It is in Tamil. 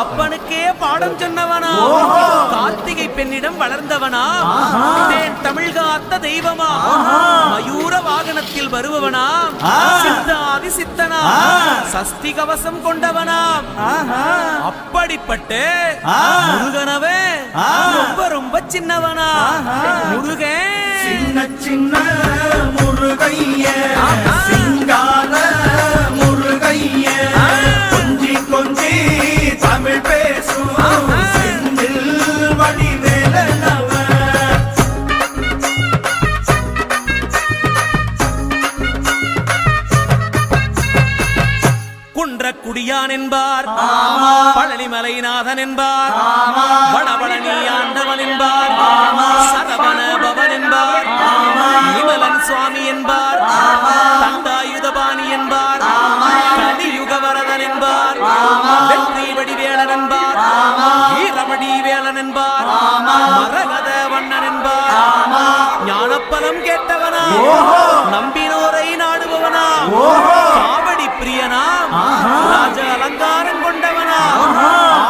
அப்பனுக்கே பாடம் சொன்னவனா? கார்த்திகை பெண்ணிடம் வளர்ந்தவனா? தேன் தமிழ் காத்த தெய்வமா? மயூர வாகனத்தில் வருபவனாம் சித்தாதி சித்தனா? சஸ்தி கவசம் கொண்டவனாம் அப்படிப்பட்ட முருகனவே ரொம்ப ரொம்ப சின்னவனா? முருகன் சின்ன சின்ன முருகைய. குன்றக்குடியான் என்பார் பழனிமலைநாதன் என்பார் வடபழனி ஆண்டவன் என்பார் சரவண பவன் என்பார் நிமலன் சுவாமி என்பார் தண்டாயுதபாணி என்பார் கலியுகவரதன் என்பார் வெற்றி வடிவேலன் என்பார் வீரமடி வேலன் என்பார் மரகத வண்ணன் என்பார் ஞானப்பலம் கேட்டவனா. நம்பினோரை நாடுபவனா. ప్రియనా? రాజ అలంకారం కొండవనా?